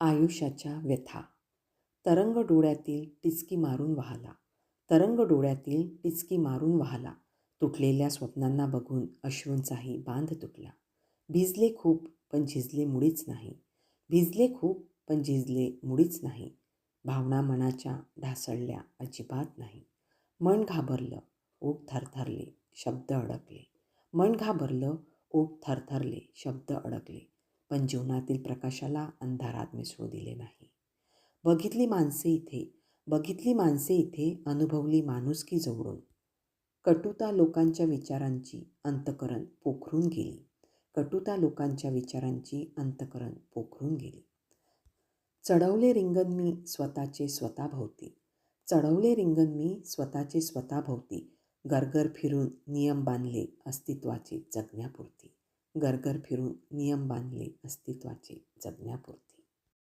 आयुष्याच्या व्यथा. तरंग डोळ्यातील टिचकी मारून वाहला. तरंग डोळ्यातील टिचकी मारून वाहला. तुटलेल्या स्वप्नांना बघून अश्रूंचाही बांध तुटला. भिजले खूप पण झिजले मुळीच नाही. भिजले खूप पण झिजले मुळीच नाही. भावना मनाच्या ढासळल्या अजिबात नाही. मन घाबरलं ओठ थरथरले शब्द अडकले. मन घाबरलं ओठ थरथरले शब्द अडकले. पण जीवनातील प्रकाशाला अंधारात मिसळू दिले नाही. बघितली माणसे इथे बघितली माणसे इथे अनुभवली माणुसकी जवळून. कटुता लोकांच्या विचारांची अंतकरण पोखरून गेली. कटुता लोकांच्या विचारांची अंतकरण पोखरून गेली. चढवले रिंगण मी स्वतःचे स्वतःभोवती. चढवले रिंगण मी स्वतःचे स्वतःभोवती. गरगर फिरून नियम बांधले अस्तित्वाचे जगण्यापुरती. गरगर फिरून नियम बांधले अस्तित्वाचे जगण्यापुरती.